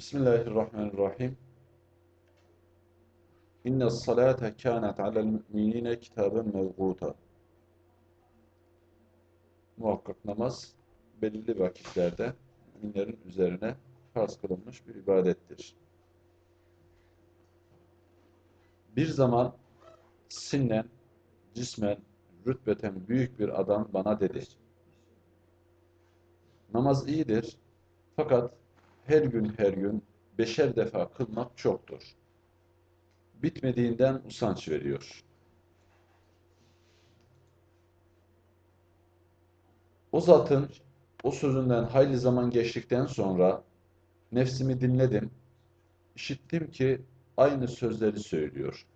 Bismillahirrahmanirrahim. İnne salate kânet alel müminine kitaben mevguta. Muhakkak namaz belirli vakitlerde müminlerin üzerine farz kılınmış bir ibadettir. Bir zaman sinnen, cismen, rütbeten büyük bir adam bana dedi. Namaz iyidir fakat her gün her gün beşer defa kılmak çoktur. Bitmediğinden usanç veriyor. O zatın o sözünden hayli zaman geçtikten sonra nefsimi dinledim. İşittim ki aynı sözleri söylüyor.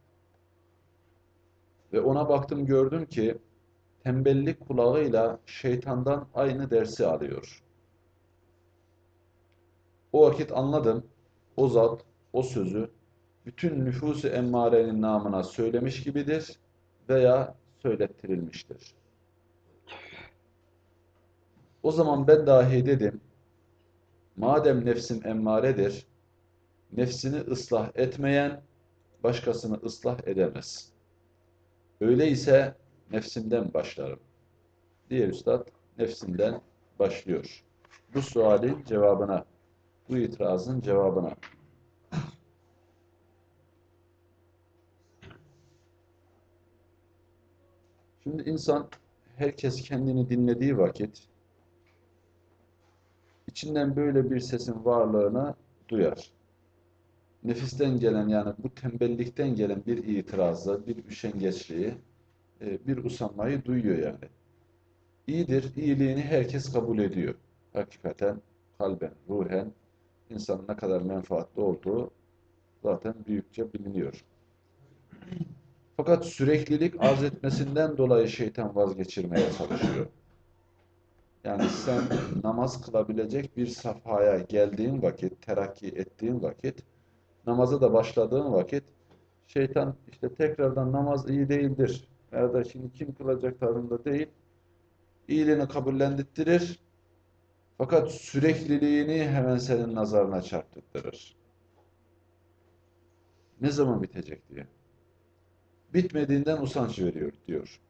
Ve ona baktım gördüm ki tembellik kulağıyla şeytandan aynı dersi alıyor. O vakit anladım, o zat, o sözü bütün nüfusu emmarenin namına söylemiş gibidir veya söylettirilmiştir. O zaman ben dahi dedim, madem nefsim emmaredir, nefsini ıslah etmeyen başkasını ıslah edemez. Öyleyse nefsimden başlarım. Diğer üstad nefsinden başlıyor. Bu sualin cevabına bu itirazın cevabına. Şimdi insan herkes kendini dinlediği vakit içinden böyle bir sesin varlığını duyar. Nefisten gelen yani bu tembellikten gelen bir itirazı, bir üşengeçliği, e, bir usanmayı duyuyor yani. İyidir, iyiliğini herkes kabul ediyor. Hakikaten, kalben, ruhen insanın ne kadar menfaatli olduğu zaten büyükçe biliniyor. Fakat süreklilik arz etmesinden dolayı şeytan vazgeçirmeye çalışıyor. Yani sen namaz kılabilecek bir safhaya geldiğin vakit, terakki ettiğin vakit, namaza da başladığın vakit, şeytan işte tekrardan namaz iyi değildir. Şimdi kim kılacak tarzında değil, iyiliğini kabullendirttirir, fakat sürekliliğini hemen senin nazarına çarptırır. Ne zaman bitecek diye. Bitmediğinden usanç veriyor diyor.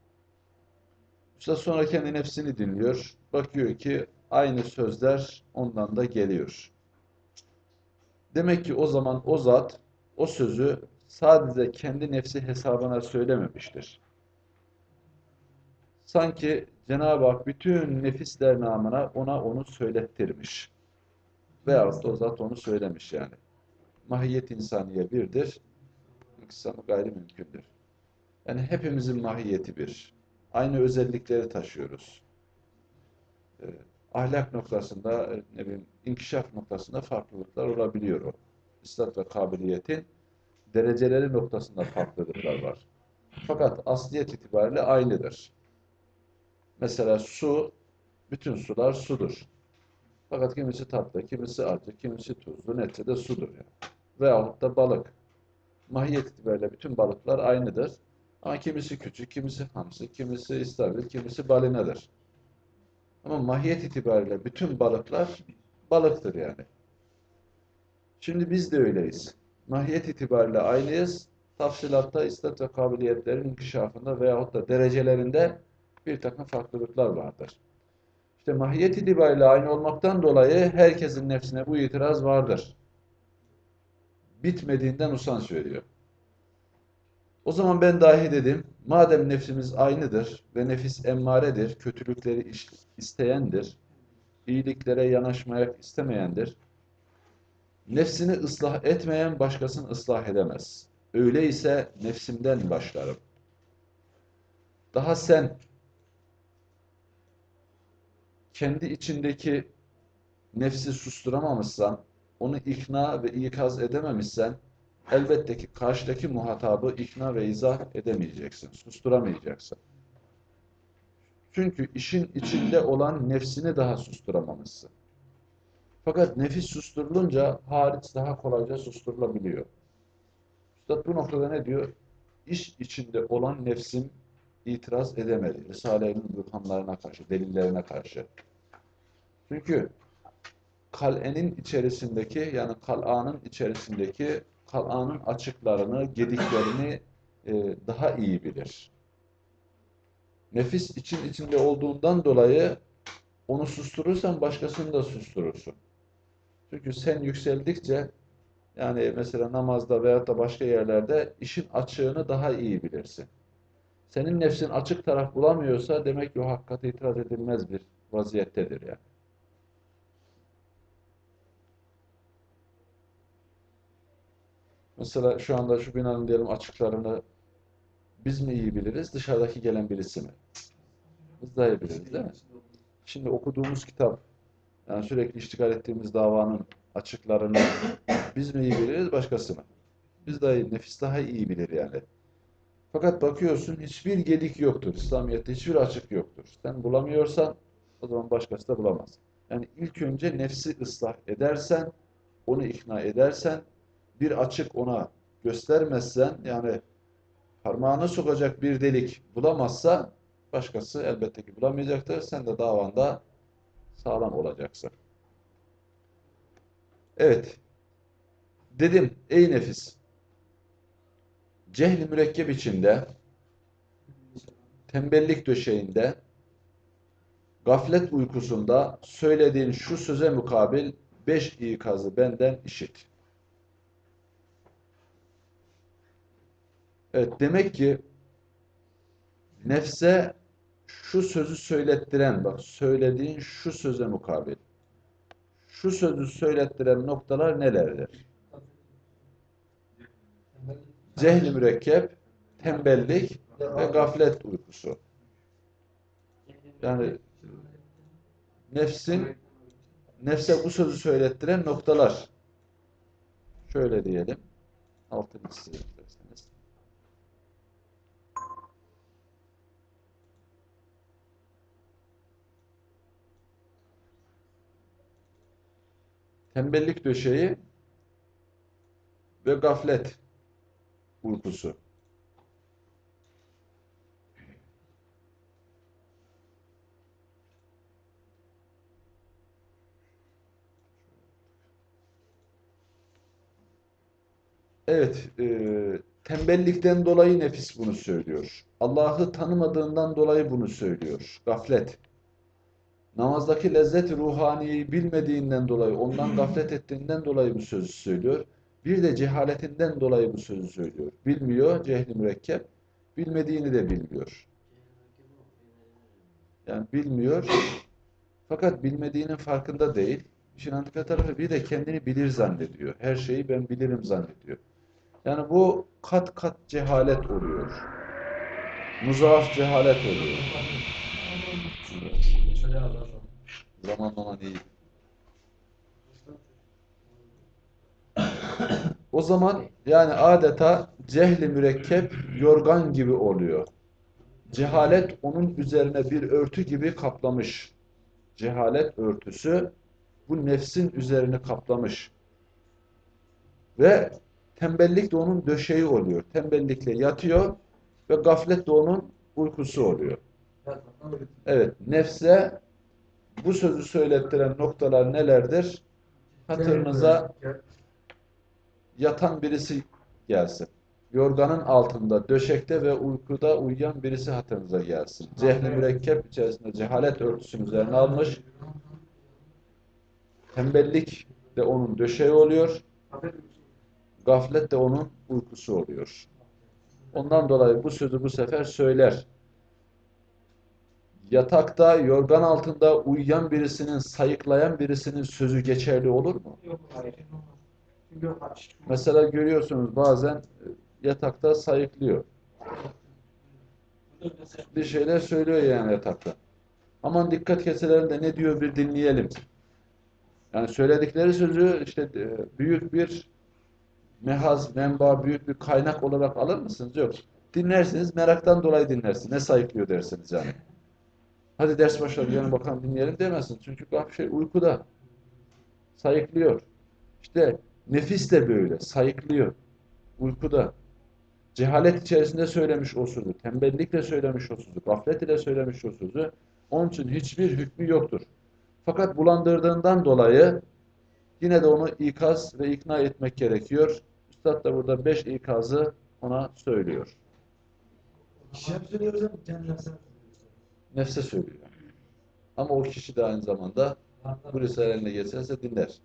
Üstad sonra kendi nefsini dinliyor. Bakıyor ki aynı sözler ondan da geliyor. Demek ki o zaman o zat o sözü sadece kendi nefsi hesabına söylememiştir. Sanki Cenab-ı Hak bütün nefisler namına ona onu söylettirmiş. Veyahut da o zat onu söylemiş yani. Mahiyet insaniye birdir. İktisamı gayri mümkündür. Yani hepimizin mahiyeti bir. Aynı özellikleri taşıyoruz. Ee, ahlak noktasında, ne bileyim, inkişaf noktasında farklılıklar olabiliyor o. İstat ve kabiliyetin dereceleri noktasında farklılıklar var. Fakat asliyet itibariyle aynıdır. Mesela su, bütün sular sudur. Fakat kimisi tatlı, kimisi acı, kimisi tuzlu, neticede sudur. Yani. Veyahut da balık. Mahiyet itibariyle bütün balıklar aynıdır. Ama kimisi küçük, kimisi hamsi, kimisi istavrit, kimisi balinadır. Ama mahiyet itibariyle bütün balıklar balıktır yani. Şimdi biz de öyleyiz. Mahiyet itibariyle aynıyız. Tafsilatta istat ve kabiliyetlerin inkişafında veyahut da derecelerinde bir takım farklılıklar vardır. İşte mahiyet itibariyle aynı olmaktan dolayı herkesin nefsine bu itiraz vardır. Bitmediğinden usanç veriyor. O zaman ben dahi dedim, madem nefsimiz aynıdır ve nefis emmaredir, kötülükleri isteyendir, iyiliklere yanaşmaya istemeyendir, nefsini ıslah etmeyen başkasını ıslah edemez. Öyleyse nefsimden başlarım. Daha sen kendi içindeki nefsi susturamamışsan, onu ikna ve ikaz edememişsen, elbette ki karşıdaki muhatabı ikna ve izah edemeyeceksin, susturamayacaksın. Çünkü işin içinde olan nefsini daha susturamamışsın. Fakat nefis susturulunca hariç daha kolayca susturulabiliyor. Üstad bu noktada ne diyor? İş içinde olan nefsim itiraz edemedi. Risale-i burhanlarına karşı, delillerine karşı. Çünkü kal'enin içerisindeki yani kal'anın içerisindeki kal'anın açıklarını, gediklerini e, daha iyi bilir. Nefis için içinde olduğundan dolayı onu susturursan başkasını da susturursun. Çünkü sen yükseldikçe yani mesela namazda veyahut da başka yerlerde işin açığını daha iyi bilirsin. Senin nefsin açık taraf bulamıyorsa demek ki o hakikate itiraz edilmez bir vaziyettedir yani. Mesela şu anda şu binanın diyelim açıklarını biz mi iyi biliriz, dışarıdaki gelen birisi mi? Biz daha iyi biliriz değil mi? Şimdi okuduğumuz kitap, yani sürekli iştigal ettiğimiz davanın açıklarını biz mi iyi biliriz, başkası mı? Biz daha iyi, nefis daha iyi bilir yani. Fakat bakıyorsun hiçbir gedik yoktur. İslamiyet'te hiçbir açık yoktur. Sen bulamıyorsan o zaman başkası da bulamaz. Yani ilk önce nefsi ıslah edersen, onu ikna edersen, bir açık ona göstermezsen, yani parmağını sokacak bir delik bulamazsa başkası elbette ki bulamayacaktır. Sen de davanda sağlam olacaksın. Evet. Dedim ey nefis cehli mürekkep içinde tembellik döşeğinde gaflet uykusunda söylediğin şu söze mukabil beş ikazı benden işit. Evet demek ki nefse şu sözü söylettiren bak söylediğin şu söze mukabil şu sözü söylettiren noktalar nelerdir? Cehli mürekkep, tembellik ve gaflet uykusu. Yani nefsin nefse bu sözü söylettiren noktalar. Şöyle diyelim. Altını çizelim. Tembellik döşeği ve gaflet uykusu. Evet, e, tembellikten dolayı nefis bunu söylüyor. Allah'ı tanımadığından dolayı bunu söylüyor. Gaflet. Namazdaki lezzet ruhaniyi bilmediğinden dolayı, ondan gaflet ettiğinden dolayı bu sözü söylüyor. Bir de cehaletinden dolayı bu sözü söylüyor. Bilmiyor, cehli mürekkep. Bilmediğini de bilmiyor. Yani bilmiyor. Fakat bilmediğinin farkında değil. İşin antika tarafı bir de kendini bilir zannediyor. Her şeyi ben bilirim zannediyor. Yani bu kat kat cehalet oluyor. Muzaaf cehalet oluyor. Zamanlaman iyi. O zaman yani adeta cehli mürekkep yorgan gibi oluyor. Cehalet onun üzerine bir örtü gibi kaplamış. Cehalet örtüsü bu nefsin üzerini kaplamış. Ve tembellik de onun döşeği oluyor. Tembellikle yatıyor ve gaflet de onun uykusu oluyor. Evet, nefse bu sözü söylettiren noktalar nelerdir? Hatırınıza yatan birisi gelsin. Yorganın altında, döşekte ve uykuda uyuyan birisi hatırınıza gelsin. Cehli mürekkep içerisinde cehalet örtüsünün üzerine almış. Tembellik de onun döşeği oluyor. Gaflet de onun uykusu oluyor. Ondan dolayı bu sözü bu sefer söyler. Yatakta, yorgan altında uyuyan birisinin, sayıklayan birisinin sözü geçerli olur mu? Yok hayır. Mesela görüyorsunuz bazen e, yatakta sayıklıyor. Bir şeyler söylüyor yani yatakta. Aman dikkat keselerinde ne diyor bir dinleyelim. Yani söyledikleri sözü işte e, büyük bir mehaz, menba, büyük bir kaynak olarak alır mısınız? Yok. Dinlersiniz, meraktan dolayı dinlersiniz. Ne sayıklıyor dersiniz yani. Hadi ders başladı, yani bakalım dinleyelim demezsiniz. Çünkü şey uykuda. Sayıklıyor. İşte nefis de böyle, sayıklıyor. Uykuda. Cehalet içerisinde söylemiş o sözü, tembellikle söylemiş o sözü, gaflet ile söylemiş o sözü. Onun için hiçbir hükmü yoktur. Fakat bulandırdığından dolayı Yine de onu ikaz ve ikna etmek gerekiyor. Üstad da burada beş ikazı ona söylüyor. Kişiye mi söylüyor hocam? Nefse söylüyor. Ama o kişi de aynı zamanda bu risale eline geçerse dinler.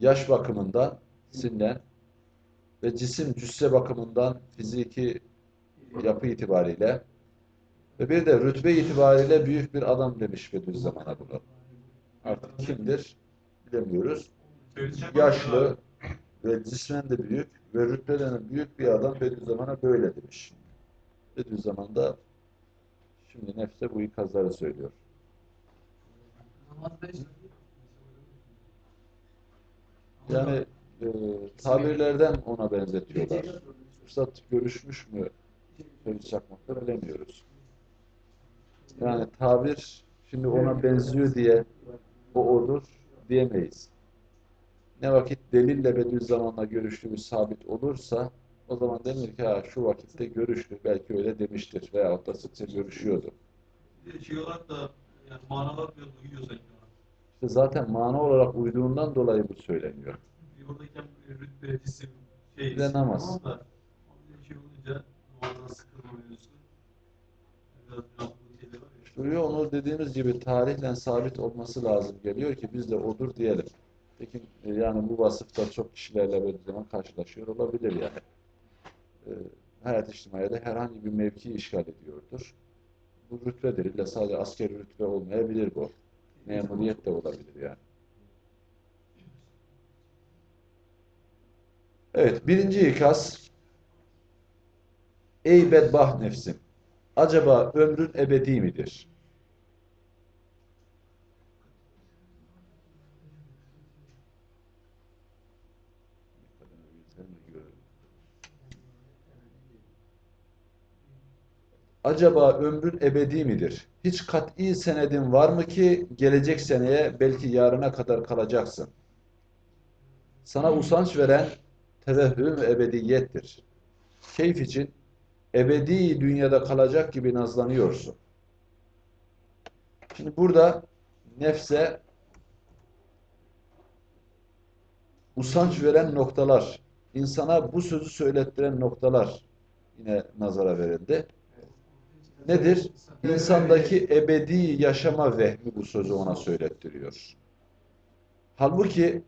Yaş bakımından sinnen ve cisim cüsse bakımından fiziki yapı itibariyle ve bir de rütbe itibariyle büyük bir adam demiş Bediüzzaman'a bunu. Artık kimdir bilemiyoruz. Yaşlı ve cismen de büyük ve rütbeden de büyük bir adam Bediüzzaman'a böyle demiş. Bediüzzaman da şimdi nefse bu ikazları söylüyor. Namaz Yani e, tabirlerden ona benzetiyorlar. Üstad görüşmüş mü Ferit Çakmak'ta bilemiyoruz. Yani tabir şimdi ona benziyor diye o odur diyemeyiz. Ne vakit delille Bediüzzaman'la görüştüğü sabit olursa o zaman denir ki ha, şu vakitte görüştü. Belki öyle demiştir. Veyahut da sıkça görüşüyordu. Şey olarak da yani manalar biraz uyuyor sanki. İşte zaten mana olarak uyduğundan dolayı bu söyleniyor. Bir rütbe, cisim, şey, de namaz. bir de şey olunca namazdan. Duruyor onu dediğimiz gibi tarihle sabit olması lazım geliyor ki biz de odur diyelim. Peki e, yani bu vasıfta çok kişilerle böyle zaman karşılaşıyor olabilir yani. E, hayat içtimaiyede herhangi bir mevki işgal ediyordur. Bu rütbedir. İlla sadece askeri rütbe olmayabilir bu. Memuriyet de olabilir yani. Evet, birinci ikaz. Ey bedbaht nefsim! Acaba ömrün ebedi midir? Acaba ömrün ebedi midir? Hiç kat'i senedin var mı ki gelecek seneye belki yarına kadar kalacaksın? Sana usanç veren tevehhüm ebediyettir. Keyif için ebedi dünyada kalacak gibi nazlanıyorsun. Şimdi burada nefse usanç veren noktalar, insana bu sözü söylettiren noktalar yine nazara verildi. Nedir? İnsandaki ebedi yaşama vehmi bu sözü ona söylettiriyor. Halbuki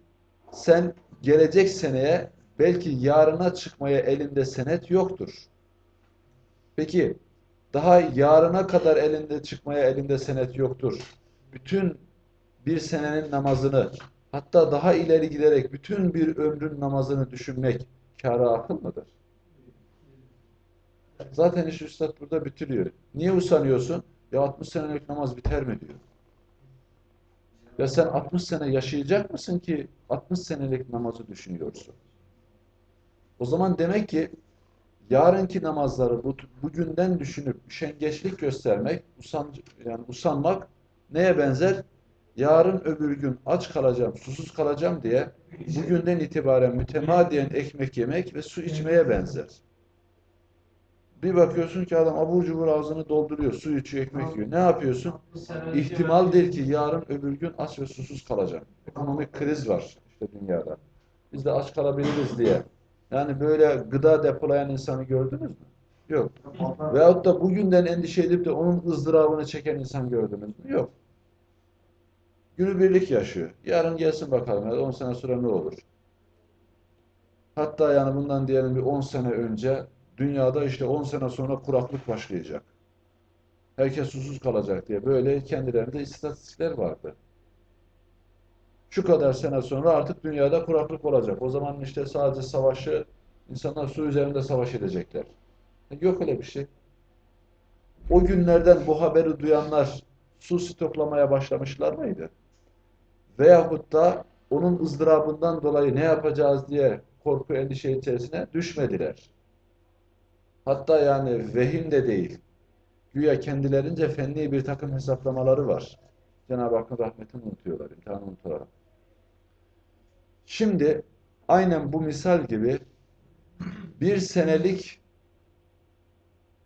sen gelecek seneye belki yarına çıkmaya elinde senet yoktur. Peki daha yarına kadar elinde çıkmaya elinde senet yoktur. Bütün bir senenin namazını hatta daha ileri giderek bütün bir ömrün namazını düşünmek kâra akıl mıdır? Zaten iş üstad burada bitiriyor. Niye usanıyorsun? Ya 60 senelik namaz biter mi diyor. Ya sen 60 sene yaşayacak mısın ki 60 senelik namazı düşünüyorsun? O zaman demek ki yarınki namazları bu, bugünden düşünüp üşengeçlik göstermek, usan, yani usanmak neye benzer? Yarın öbür gün aç kalacağım, susuz kalacağım diye bugünden itibaren mütemadiyen ekmek yemek ve su içmeye benzer. Bir bakıyorsun ki adam abur cubur ağzını dolduruyor, su içiyor, ekmek yiyor. Ne yapıyorsun? İhtimal değil ki yarın öbür gün aç ve susuz kalacağım. Ekonomik kriz var işte dünyada. Biz de aç kalabiliriz diye. Yani böyle gıda depolayan insanı gördünüz mü? Yok. Veyahut da bugünden endişe edip de onun ızdırabını çeken insan gördünüz mü? Yok. Günübirlik yaşıyor. Yarın gelsin bakalım. Ya 10 sene sonra ne olur? Hatta yani bundan diyelim bir 10 sene önce dünyada işte 10 sene sonra kuraklık başlayacak. Herkes susuz kalacak diye böyle kendilerinde istatistikler vardı. Şu kadar sene sonra artık dünyada kuraklık olacak. O zaman işte sadece savaşı insanlar su üzerinde savaş edecekler. Yok öyle bir şey. O günlerden bu haberi duyanlar su stoklamaya başlamışlar mıydı? Veyahut da onun ızdırabından dolayı ne yapacağız diye korku endişe içerisine düşmediler. Hatta yani vehim de değil. Güya kendilerince fenli bir takım hesaplamaları var. Cenab-ı Hakk'ın rahmetini unutuyorlar, imtihanı unutarak. Şimdi aynen bu misal gibi bir senelik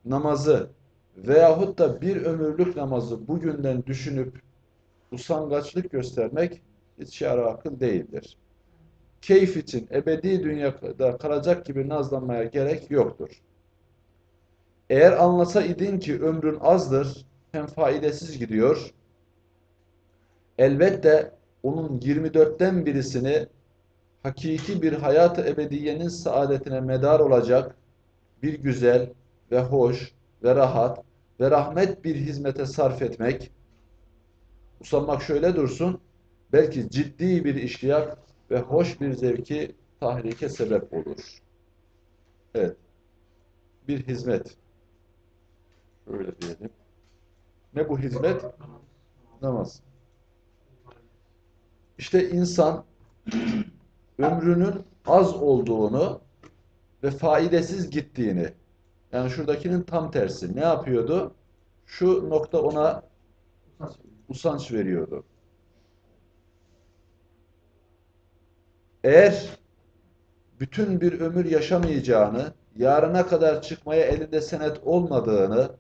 namazı veyahut da bir ömürlük namazı bugünden düşünüp usangaçlık göstermek İstişare akıl değildir. Keyif için ebedi dünyada kalacak gibi nazlanmaya gerek yoktur. Eğer anlasa idin ki ömrün azdır, hem faidesiz gidiyor, elbette onun 24'ten birisini hakiki bir hayat-ı ebediyenin saadetine medar olacak bir güzel ve hoş ve rahat ve rahmet bir hizmete sarf etmek, usanmak şöyle dursun, belki ciddi bir iştiyak ve hoş bir zevki tahrike sebep olur. Evet. Bir hizmet. Öyle diyelim. Ne bu hizmet? Namaz. İşte insan ömrünün az olduğunu ve faidesiz gittiğini yani şuradakinin tam tersi. Ne yapıyordu? Şu nokta ona usanç veriyordu. Eğer bütün bir ömür yaşamayacağını, yarına kadar çıkmaya elinde senet olmadığını,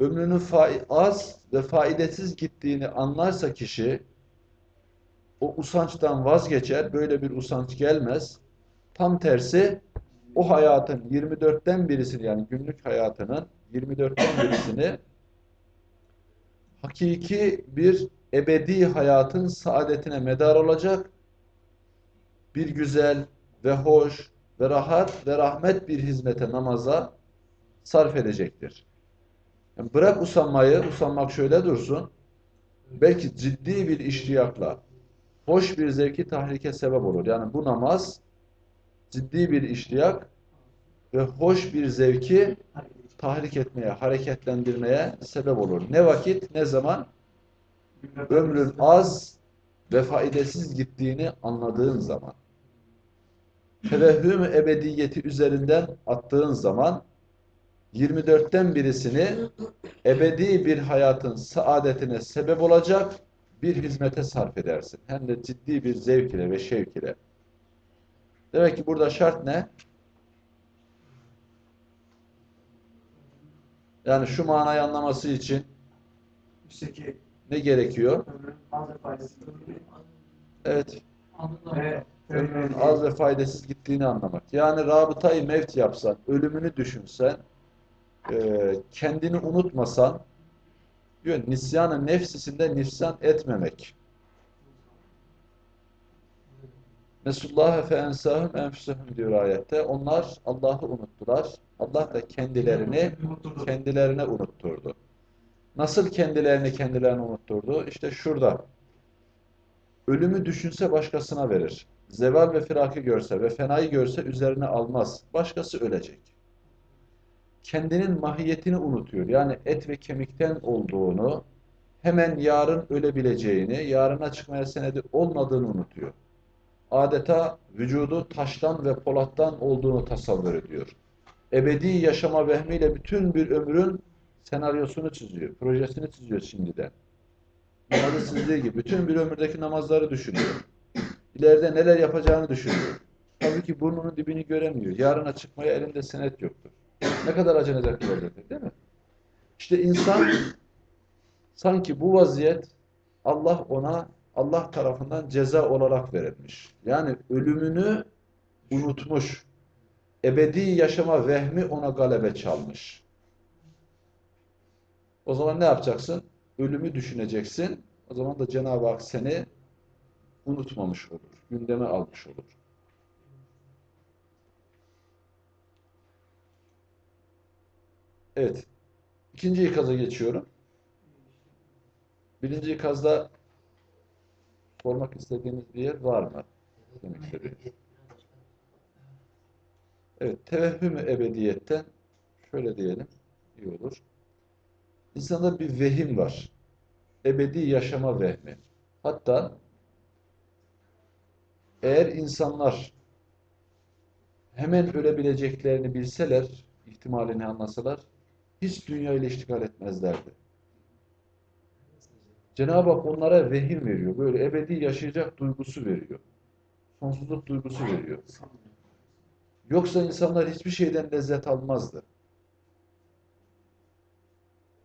ömrünün az ve faidesiz gittiğini anlarsa kişi, o usançtan vazgeçer, böyle bir usanç gelmez. Tam tersi, o hayatın 24'ten birisini yani günlük hayatının 24'ten birisini hakiki bir ebedi hayatın saadetine medar olacak bir güzel ve hoş ve rahat ve rahmet bir hizmete namaza sarf edecektir. Yani bırak usanmayı, usanmak şöyle dursun. Belki ciddi bir iştiyakla hoş bir zevki tahrike sebep olur. Yani bu namaz ciddi bir iştiyak ve hoş bir zevki tahrik etmeye, hareketlendirmeye sebep olur. Ne vakit, ne zaman? Ömrün az ve faydasız gittiğini anladığın zaman. Tevehhüm ebediyeti üzerinden attığın zaman 24'ten birisini ebedi bir hayatın saadetine sebep olacak bir hizmete sarf edersin. Hem de ciddi bir zevk ile ve şevk ile. Demek ki burada şart ne? Yani şu manayı anlaması için ne gerekiyor? Evet, ve ömrün az ve faydasız gittiğini anlamak. Yani rabıtayı mevt yapsan, ölümünü düşünsen, e, kendini unutmasan, diyor nisyanı nefsisinde nifsan etmemek. Nesullâhe fe ensâhum enfusehum diyor ayette. Onlar Allah'ı unuttular. Allah da kendilerini kendilerine unutturdu. Nasıl kendilerini kendilerine unutturdu? İşte şurada. Ölümü düşünse başkasına verir. Zeval ve firakı görse ve fenayı görse üzerine almaz. Başkası ölecek. Kendinin mahiyetini unutuyor. Yani et ve kemikten olduğunu, hemen yarın ölebileceğini, yarına çıkmaya senedi olmadığını unutuyor. Adeta vücudu taştan ve polattan olduğunu tasavvur ediyor. Ebedi yaşama vehmiyle bütün bir ömrün senaryosunu çiziyor, projesini çiziyor şimdiden. Namazı çizdiği gibi bütün bir ömürdeki namazları düşünüyor. İleride neler yapacağını düşünüyor. Tabii ki burnunun dibini göremiyor. Yarına çıkmaya elinde senet yoktur. Ne kadar acınacak bir vaziyet değil mi? İşte insan sanki bu vaziyet Allah ona Allah tarafından ceza olarak verilmiş. Yani ölümünü unutmuş. Ebedi yaşama vehmi ona galebe çalmış. O zaman ne yapacaksın? Ölümü düşüneceksin. O zaman da Cenab-ı Hak seni unutmamış olur. Gündeme almış olur. Evet. İkinci ikaza geçiyorum. Birinci ikazda sormak istediğiniz bir yer var mı? Demek istediğim. Evet, tevehhüm ebediyetten şöyle diyelim, iyi olur. İnsanda bir vehim var. Ebedi yaşama vehmi. Hatta eğer insanlar hemen ölebileceklerini bilseler, ihtimalini anlasalar, hiç dünya ile iştigal etmezlerdi. Cenab-ı Hak onlara vehim veriyor. Böyle ebedi yaşayacak duygusu veriyor. Sonsuzluk duygusu veriyor. Yoksa insanlar hiçbir şeyden lezzet almazdı.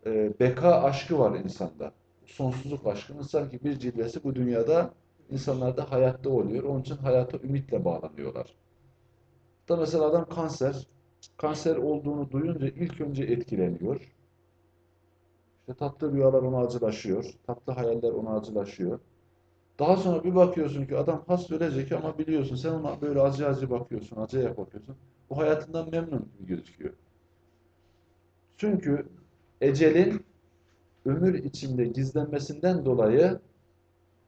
Ee, beka aşkı var insanda. Sonsuzluk aşkının sanki bir cilvesi bu dünyada insanlar da hayatta oluyor. Onun için hayata ümitle bağlanıyorlar. Da mesela adam kanser, kanser olduğunu duyunca ilk önce etkileniyor. İşte tatlı rüyalar ona acılaşıyor, tatlı hayaller ona acılaşıyor. Daha sonra bir bakıyorsun ki adam hasta ölecek ama biliyorsun sen ona böyle acı acı bakıyorsun, acıya bakıyorsun. O hayatından memnun gibi gözüküyor. Çünkü ecelin ömür içinde gizlenmesinden dolayı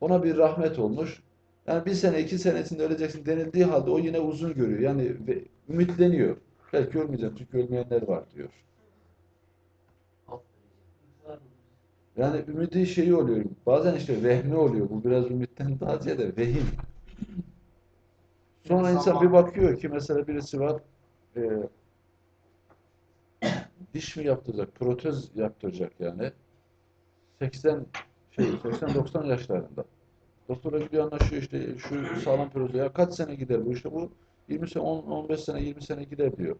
ona bir rahmet olmuş. Yani bir sene, iki sene içinde öleceksin denildiği halde o yine uzun görüyor. Yani ümitleniyor. Belki ölmeyeceğim çünkü ölmeyenler var diyor. Yani ümidi şeyi oluyor. Bazen işte vehmi oluyor. Bu biraz ümitten daha ziyade vehim. Sonra insan bir bakıyor ki mesela birisi var e, diş mi yaptıracak, protez yaptıracak yani. 80 şey 80-90 yaşlarında. Doktora gidiyor anlaşıyor işte şu sağlam protez ya kaç sene gider bu işte bu 20 sene 10 15 sene 20 sene gider diyor.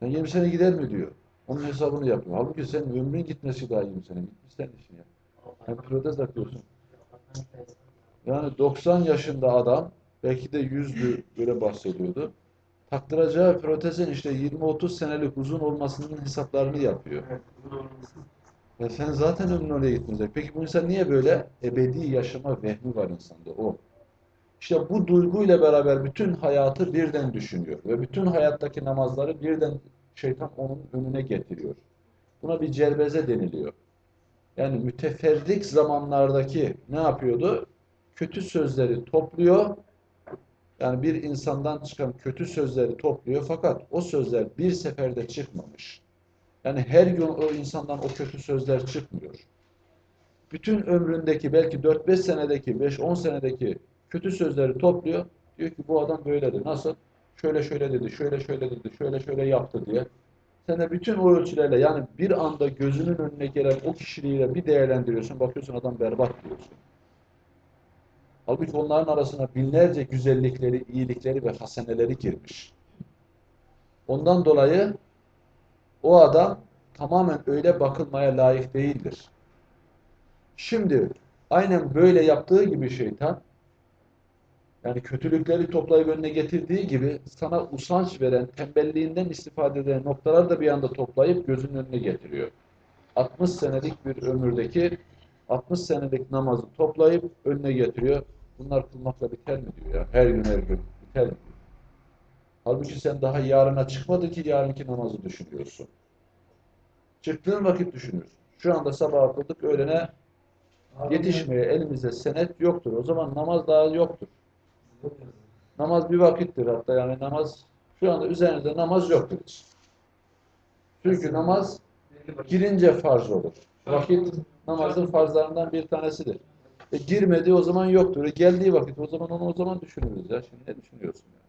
Yani 20 sene gider mi diyor. Onun hesabını yapıyor. Halbuki senin ömrün gitmesi daha 20 sene gitmiş senin işin ya. Yani protez takıyorsun. Yani 90 yaşında adam belki de yüzdü böyle bahsediyordu. Taktıracağı protezin işte 20-30 senelik uzun olmasının hesaplarını yapıyor. Ya sen zaten ömrün oraya gitmeyecek. Peki bu insan niye böyle? Ebedi yaşama vehmi var insanda o. İşte bu duyguyla beraber bütün hayatı birden düşünüyor. Ve bütün hayattaki namazları birden şeytan onun önüne getiriyor. Buna bir cerbeze deniliyor. Yani müteferrik zamanlardaki ne yapıyordu? Kötü sözleri topluyor. Yani bir insandan çıkan kötü sözleri topluyor. Fakat o sözler bir seferde çıkmamış. Yani her gün o insandan o kötü sözler çıkmıyor. Bütün ömründeki belki 4-5 senedeki, 5-10 senedeki kötü sözleri topluyor. Diyor ki bu adam böyledir. Nasıl? Şöyle şöyle dedi, şöyle şöyle dedi, şöyle şöyle yaptı diye. Sen de bütün o ölçülerle yani bir anda gözünün önüne gelen o kişiliğiyle bir değerlendiriyorsun. Bakıyorsun adam berbat diyorsun. Halbuki onların arasına binlerce güzellikleri, iyilikleri ve haseneleri girmiş. Ondan dolayı o adam tamamen öyle bakılmaya layık değildir. Şimdi aynen böyle yaptığı gibi şeytan yani kötülükleri toplayıp önüne getirdiği gibi sana usanç veren, tembelliğinden istifade eden noktalar da bir anda toplayıp gözünün önüne getiriyor. 60 senelik bir ömürdeki 60 senelik namazı toplayıp önüne getiriyor. Bunlar kılmakla biter mi diyor ya. Her gün her gün biter mi. Halbuki sen daha yarına çıkmadı ki yarınki namazı düşünüyorsun. Çıktığın vakit düşünüyorsun. Şu anda sabah kıldık öğlene yetişmeye elimizde senet yoktur. O zaman namaz daha yoktur. Namaz bir vakittir hatta yani namaz şu anda üzerinizde namaz yoktur hiç. Çünkü namaz girince farz olur. Vakit namazın farzlarından bir tanesidir. E girmedi o zaman yoktur. E geldiği vakit o zaman onu o zaman düşünürüz ya. Şimdi ne düşünüyorsun ya?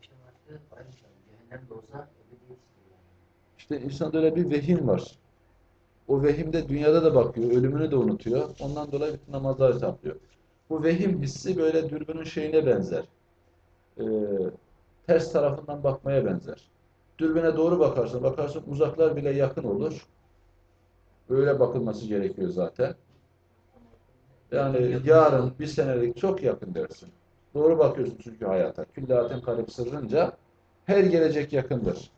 Şey. İşte insanda öyle bir vehim var. O vehimde dünyada da bakıyor, ölümünü de unutuyor. Ondan dolayı bütün namazları hesaplıyor. Bu vehim hissi böyle dürbünün şeyine benzer. Ee, ters tarafından bakmaya benzer. Dürbüne doğru bakarsın, bakarsın uzaklar bile yakın olur. Öyle bakılması gerekiyor zaten. Yani yarın bir senelik çok yakın dersin. Doğru bakıyorsun çünkü hayata. Küllaten kalep sırrınca her gelecek yakındır.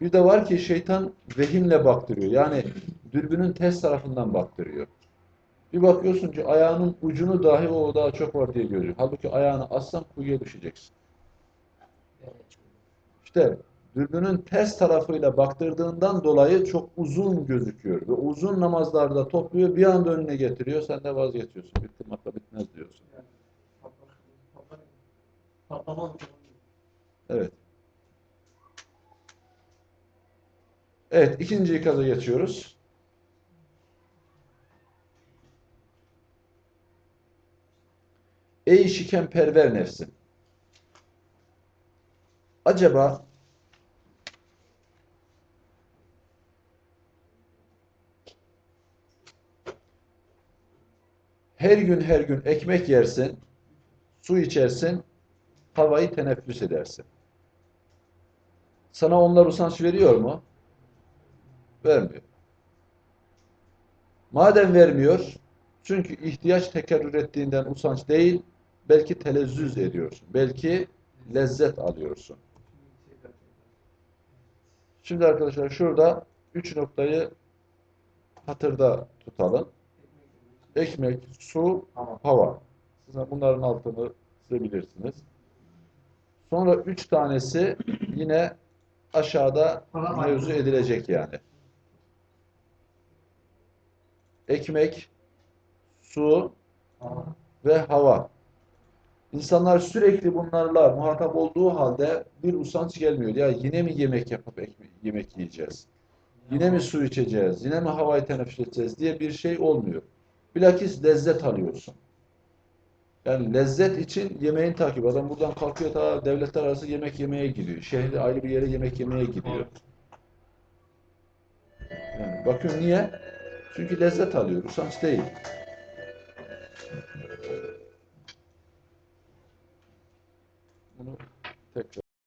Bir de var ki şeytan vehimle baktırıyor. Yani dürbünün ters tarafından baktırıyor. Bir bakıyorsun ki ayağının ucunu dahi o daha çok var diye görüyor. Halbuki ayağını assan kuyuya düşeceksin. İşte dürbünün ters tarafıyla baktırdığından dolayı çok uzun gözüküyor. Ve uzun namazlarda topluyor, bir anda önüne getiriyor. Sen de vazgeçiyorsun. Bitirmakla bitmez diyorsun. Evet. Evet, ikinci ikaza geçiyoruz. Ey şikenperver nefsim! Acaba her gün her gün ekmek yersin, su içersin, havayı teneffüs edersin. Sana onlar usanç veriyor mu? Vermiyor. Madem vermiyor, çünkü ihtiyaç tekerrür ettiğinden usanç değil, belki telezzüz ediyorsun. Belki lezzet alıyorsun. Şimdi arkadaşlar şurada üç noktayı hatırda tutalım. Ekmek, su, hava. Siz bunların altını çizebilirsiniz. Sonra üç tanesi yine aşağıda mevzu edilecek yani. Ekmek, su ve hava. İnsanlar sürekli bunlarla muhatap olduğu halde bir usanç gelmiyor. Ya yine mi yemek yapıp ekmek, yemek yiyeceğiz? Yine mi su içeceğiz? Yine mi havayı teneffüs edeceğiz diye bir şey olmuyor. Bilakis lezzet alıyorsun. Yani lezzet için yemeğin takip. Adam buradan kalkıyor ta devletler arası yemek yemeye gidiyor. Şehri ayrı bir yere yemek yemeye gidiyor. Yani bakın niye? Çünkü lezzet alıyor. Usanç değil. Bunu tekrar